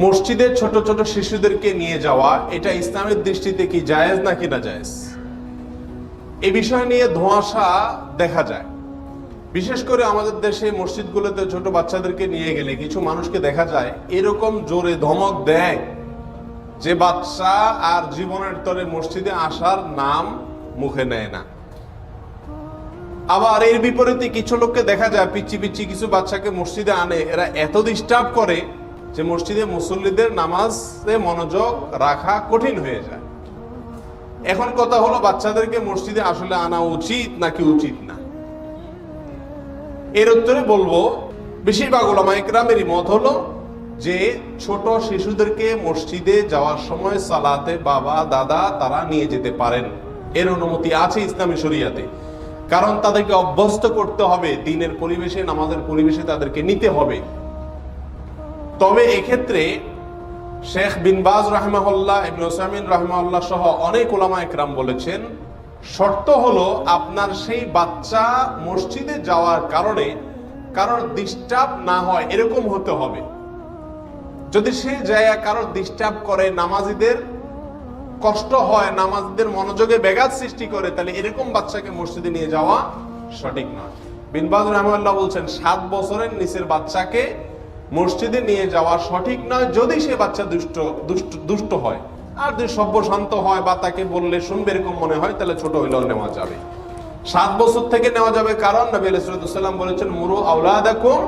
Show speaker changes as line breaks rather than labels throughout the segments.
মসজিদে ছোট ছোট শিশুদেরকে নিয়ে যাওয়া, এটা ইসলামের দৃষ্টিতে কি জায়েজ নাকি না জায়েজ? এই বিষয় নিয়ে ধোঁয়াশা দেখা যায়। বিশেষ করে আমাদের দেশে মসজিদগুলোতে ছোট বাচ্চাদেরকে নিয়ে গেলে কিছু মানুষকে দেখা যায়, এরকম জোরে ধমক দেয় যে বাচ্চা আর জীবনের তরে মসজিদে আসার নাম মুখে নেয় না। আবার এর বিপরীতে কিছু লোককে দেখা যায় পিচ্ছি পিচ্ছি কিছু বাচ্চাকে মসজিদে আনে, এরা এত ডিস্টার্ব করে যে মসজিদে মুসল্লিদের নামাজে মনোযোগ রাখা কঠিন হয়ে যায়। এখন কথা হলো বাচ্চাদেরকে মসজিদে আসলে আনা উচিত নাকি উচিত না? এর উত্তরে বলব, বেশিরভাগ ওলামা ইকরামেরই মত হলো যে ছোট শিশুদেরকে মসজিদে যাওয়ার সময় সালাতে বাবা, দাদা তারা নিয়ে যেতে পারেন। এর অনুমতি আছে ইসলামী শরিয়াতে। কারণ তাদেরকে অভ্যস্ত করতে হবে, দিনের পরিবেশে, নামাজের পরিবেশে তাদেরকে নিতে হবে। তবে এক্ষেত্রে শেখ বিনবাজ রাহমাহুল্লাহ, ইবনে ওসামিন সহ অনেক ওলামা একরাম বলেছেন, শর্ত হলো আপনার সেই বাচ্চা মসজিদে যাওয়ার কারণে কারোর ডিস্টার্ব না হয়, এরকম হতে হবে। যদি সে জায়গা কারোর ডিস্টার্ব করে নামাজিদের, কষ্ট হয়, নামাজদের মনোযোগে ব্যাঘাত সৃষ্টি করে, তাহলে এরকম বাচ্চাকে মসজিদে নিয়ে যাওয়া সঠিক নয়। বিনবাজ রহমাল্লাহ বলছেন, সাত বছরের নিচের বাচ্চাকে মসজিদে নিয়ে যাওয়া সঠিক নয়, যদি সে বাচ্চা দুষ্ট দুষ্ট দুষ্ট হয়। আর যদি সভ্য শান্ত হয়, বা তাকে বললে শুনবে এরকম মনে হয়, তাহলে ছোট হইলেও নেওয়া যাবে। সাত বছর থেকে নেওয়া যাবে, কারণ নবী আলাইসাল্লাম বলেছেন, মুরু আউলাদাকুম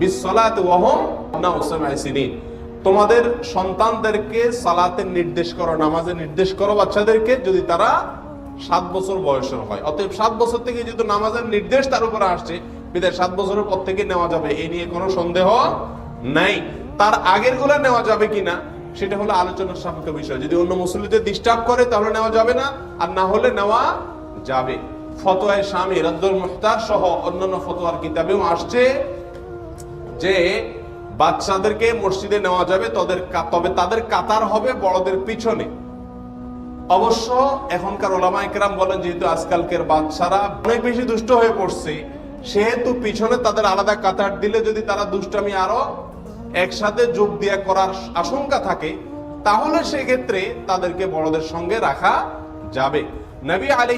বিসসালাত ওয়াহুম না উসামাইসিনিন তোমাদের সন্তানদেরকে সালাতের নির্দেশ করো নামাজের নির্দেশ করো বাচ্চাদেরকে, যদি তারা সাত বছর বয়সের হয়। অতএব সাত বছর থেকে যেহেতু নামাজের নির্দেশ তার উপরে আসছে বিদায়, সাত বছরের পর থেকে নেওয়া যাবে। এই নিয়ে কোনো সন্দেহ নাই। তার আগেরগুলো নেওয়া যাবে কিনা, সেটা হলো আলোচনার সাপেক্ষ বিষয়। যদি অন্য মুসলিমদের ডিস্টার্ব করে, তাহলে নেওয়া যাবে না, আর না হলে নেওয়া যাবে। ফতোয়ায় স্বামী রদ্দুল মুখতার সহ অন্যান্য ফতোয়ার কিতাবেও আসছে যে বাচ্চাদেরকে মসজিদে নেওয়া যাবে, তাদের তবে তাদের কাতার হবে বড়দের পিছনে। অবশ্য এখনকার ওলামা একরাম বলেন, যেহেতু আজকালকের বাচ্চারা অনেক বেশি দুষ্ট হয়ে পড়ছে সেহেতু পিছনে তাদের আলাদা কাতার দিলে যদি তারা দুষ্টামি আরও একসাথে যোগ দিয়ে করার আশঙ্কা থাকে, তাহলে সেক্ষেত্রে তাদেরকে বড়দের সঙ্গে রাখা যাবে। নবী আলী